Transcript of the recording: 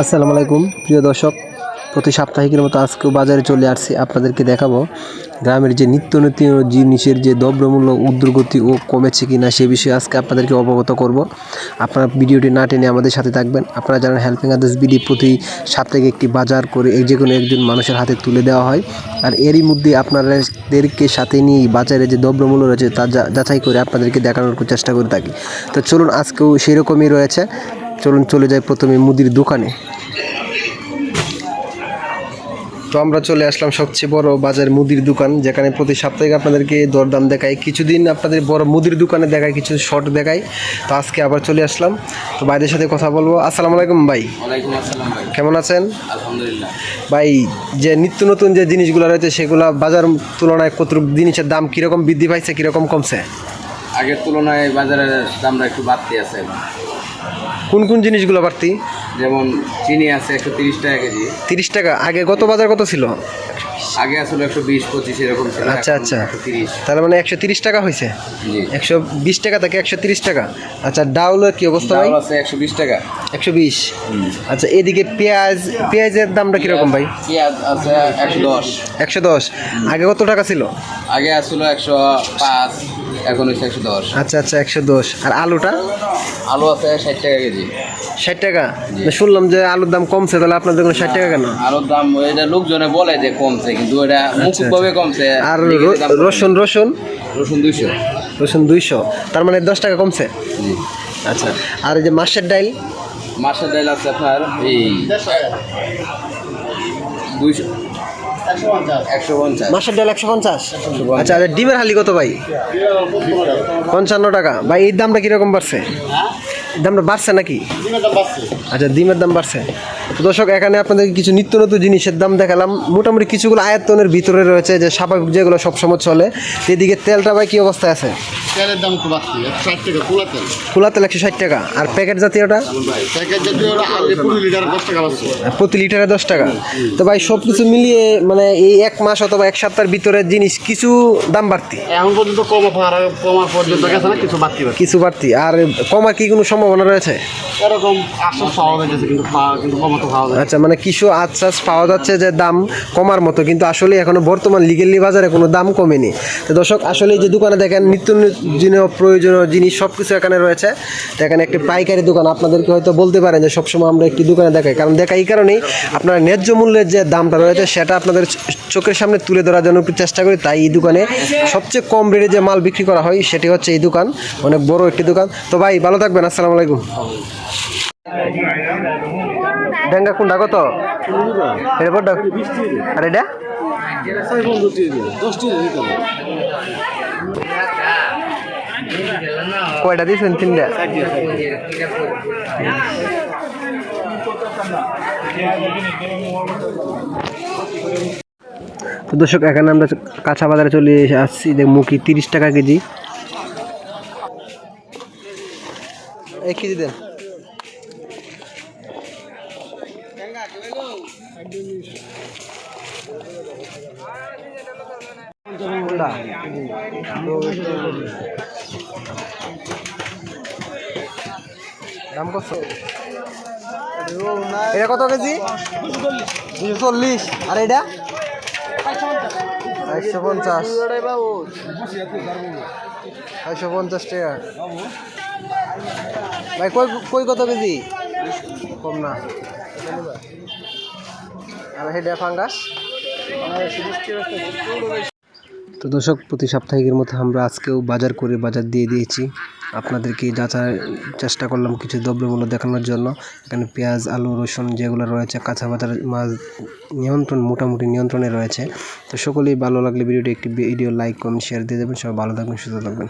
আসসালামু আলাইকুম। প্রিয় দর্শক, প্রতি সাপ্তাহিকের মতো আজকেও বাজারে চলে আসছি। আপনাদেরকে দেখাবো গ্রামের যে নিত্য নতুন জিনিসের যে দ্রব্যমূল্য ঊর্ধ্বগতি ও কমেছে কিনা সে বিষয়ে আজকে আপনাদেরকে অবগত করব। আপনারা ভিডিওটি না টেনে আমাদের সাথে থাকবেন। আপনারা জানেন হেল্পিং আদার্স বিডি প্রতি সাপ্তাহিক একটি বাজার করে যে কোনো একজন মানুষের হাতে তুলে দেওয়া হয়। আর এরই মধ্যে আপনাদেরকে সাথে নিয়ে বাজারে যে দ্রব্যমূল্য রয়েছে তা যাচাই করে আপনাদেরকে দেখানোর চেষ্টা করে থাকি। তো চলুন আজকেও সেরকমই রয়েছে। চলুন চলে যাই প্রথমে মুদির দোকানে। তো আমরা চলে আসলাম সবচেয়ে বড় বাজার মুদির দোকান যেখানে প্রতি সাপ্তাহিক আপনাদেরকে দরদাম দেখায় কিছুদিন আপনাদের বড় মুদির দোকানে দেখায় কিছু শর্ট দেখায় তো আজকে আবার চলে আসলাম। তো ভাইদের সাথে কথা বলব। আসসালামু আলাইকুম ভাই। কেমন আছেন? আলহামদুলিল্লাহ। ভাই যে নিত্য নতুন যে জিনিসগুলো রয়েছে সেগুলো বাজার তুলনায় কত জিনিসের দাম কীরকম বৃদ্ধি পাইছে কীরকম কমছে? আগের তুলনায় বাজারের দামটা একটু বাড়তি আছে। কোন কোন জিনিসগুলো বাড়তি? যেমন চিনি আছে একশো তিরিশ টাকা কেজি। তিরিশ টাকা। আগে গত বাজার কত ছিল? আগে আসলে একশো বিশ পঁচিশ এরকম ছিল আচ্ছা আচ্ছা। তার মানে একশো তিরিশ টাকা হয়েছে? একশো বিশ টাকা থেকে একশো তিরিশ টাকা। আচ্ছা ডাউলের কি অবস্থা ভাই? আছে একশো বিশ টাকা। একশো বিশ। আচ্ছা এদিকে পেঁয়াজ পেঁয়াজের দামটা কীরকম ভাই? পেঁয়াজ আছে একশো দশ। একশো দশ। আগে কত টাকা ছিল? আগে আসলো একশো পাঁচ। এখন হচ্ছে একশো দশ। আচ্ছা আচ্ছা একশো দশ। আর আলুটা? আলু আছে ষাট টাকা কেজি। ষাট টাকা? শুনলাম যে আলুর দাম কমছে তাহলে আপনাদের কোনো ষাট টাকা কেন? আলুর দাম এটা লোকজনে বলে যে কমছে কিন্তু এটা মুখভাবে কমছে। আচ্ছা, আর লিখিত র- দাম রসুন রসুন? রসুন দুইশো। রসুন দুইশো। তার মানে দশ টাকা কমছে? আচ্ছা। আর এই যে মাসের ডাইল? মাছের ডাল আছে আপনার এই দুইশো। মাসের ডাল একশো পঞ্চাশ? আচ্ছা আর ডিমের হালি কত ভাই? পঞ্চান্ন টাকা। ভাই এই দামটা কীরকম বাড়ছে? দামটা বাড়ছে নাকি? আচ্ছা ডিমের দাম বাড়ছে। দর্শক এখানে আপনাদের কিছু নিত্য নতুন জিনিসের দাম দেখালাম। মোটামুটি কিছুগুলো আয়তনের ভিতরে রয়েছে যে স্বাভাবিক যেগুলো সবসময় চলে। এদিকে তেলটা ভাই কী অবস্থায় আছে? তেলের দাম খুব একশো ষাট টাকা খোলা তেল। খোলা তেল একশো ষাট টাকা। আর প্যাকেট জাতীয়টা প্যাকেট জাতীয় ওরা আগে লিটার দশ টাকা প্রতি লিটারে দশ টাকা। তো ভাই সব কিছু মিলিয়ে মানে এই এক মাস অথবা এক সপ্তাহের ভিতরে জিনিস কিছু দাম বাড়তি? এখন পর্যন্ত কমা কমার পর্যন্ত গেছে না কিছু বাড়তি কিছু বাড়তি। আর কমার কি কোনো সম্ভাবনা রয়েছে? এরকম আশ্বাস পাওয়া যাচ্ছে কিন্তু কিন্তু কমা তো পাওয়া যায়। আচ্ছা মানে কিছু আশ্বাস পাওয়া যাচ্ছে যে দাম কমার মতো, কিন্তু আসলে এখনও বর্তমান লিগেলি বাজারে কোনো দাম কমেনি। তো দর্শক, আসলে যে দোকানে দেখেন, নিত্য দিনের প্রয়োজনীয় জিনিস সব কিছু এখানে রয়েছে। তো এখানে একটি পাইকারি দোকান, আপনাদেরকে হয়তো বলতে পারেন যে সবসময় আমরা একটি দোকানে দেখাই। কারণ দেখা, এই কারণেই আপনার ন্যায্য মূল্যের যে দামটা রয়েছে, সেটা আপনাদের চোখের সামনে তুলে ধরার জন্য একটু চেষ্টা করি। তাই এই দোকানে সবচেয়ে কম রেটে যে মাল বিক্রি করা হয়, সেটি হচ্ছে এই দোকান। অনেক বড় একটি দোকান। তো ভাই, ভালো থাকবেন। আসসালামু আলাইকুম। ডেঙ্গা কোনটা কত? এটা আর এটা? কয়টা দিয়েছেন? তিনটা? তো দর্শক, এখানে আমরা কাঁচা বাজারে চলে এসে আসছি। দেখ, মুখি তিরিশ টাকা কেজি। এক কেজি দেন দাম কত এটা কত কেজি? দুশো চল্লিশ। আর এটা? একশো পঞ্চাশ। একশো পঞ্চাশ টাকা। ভাই, কই কই কত কেজি? কম না। ফাঙ্গাস। তো দর্শক, প্রতি সাপ্তাহিকের মতো আমরা আজকেও বাজার করে বাজার দিয়ে দিয়েছি। আপনাদেরকে যাচার চেষ্টা করলাম কিছু দ্রব্যমূল্য দেখানোর জন্য। এখানে পেঁয়াজ, আলু, রসুন যেগুলো রয়েছে, কাঁচা বাজার মাছ নিয়ন্ত্রণ, মোটামুটি নিয়ন্ত্রণে রয়েছে। তো সকলেই ভালো লাগলে ভিডিওটি একটি ভিডিও লাইক, কমেন্ট শেয়ার দিয়ে দেবেন। সবাই ভালো থাকবেন, সুস্থ থাকবেন।